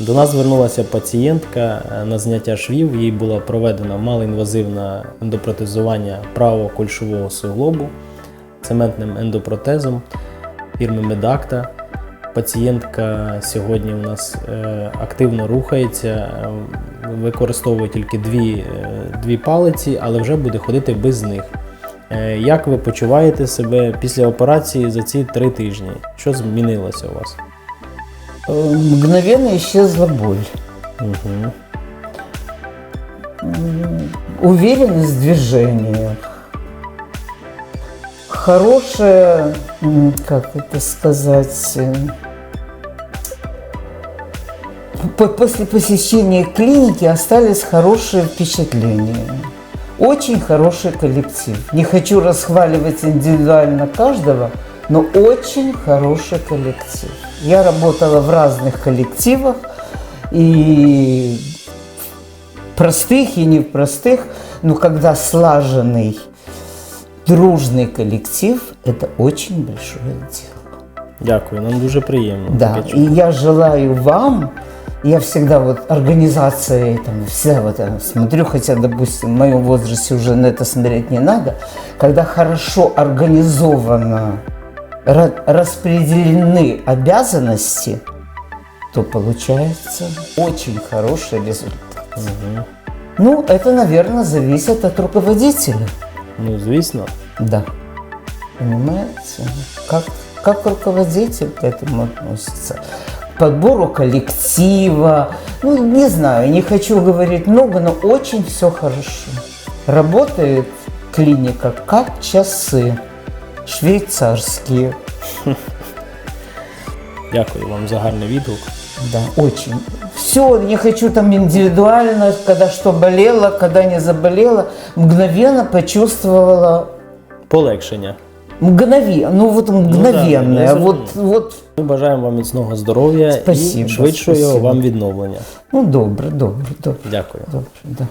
До нас звернулася пацієнтка е, на зняття швів. Їй було проведено малоінвазивне ендопротезування правого кульшового суглобу цементним ендопротезом фірми Медакта. Пацієнтка сьогодні у нас е, активно рухається, е, використовує тільки дві, дві палиці, але вже буде ходити без них. Як ви почуваєте себе після операції за ці три тижні? Що змінилося у вас? Э, Мгновенно исчезла боль. Угу. Уверенность в движениях. Хорошая, м, как это сказать, э, по- после посещения клиники остались хорошие впечатления. Очень хороший коллектив. Не хочу расхваливать индивидуально каждого, но очень хороший коллектив. Я работала в разных коллективах и простых и непростых, но когда слаженный, дружный коллектив, это очень большое дело. Дякую, нам дуже приємно. Да, таке и чути. я желаю вам, я всегда вот организация, там, всегда вот я смотрю, хотя, допустим, в моем возрасте уже на это смотреть не надо, когда хорошо организовано, ра- распределены обязанности, то получается очень хороший результат. Мгм. Ну, это, наверное, зависит от руководителя. Ну, звісно. Да. Понимаете? Как, как руководитель к этому относится? К подбору коллектива. Ну, не знаю, не хочу говорить много, но очень все хорошо. Работает клиника как часы. Швейцарские. Дякую вам за гарний відгук. Да, очень. Все, не хочу там индивидуально, когда что болело, когда не заболела. Мгновенно почувствовала Полегшення. Мгновенно, ну вот мгновенное, я вот, вот, Ми бажаємо вам міцного здоров'я і швидшого спасибо. вам відновлення. ну добре, добре, добре, Дякую. добре, да.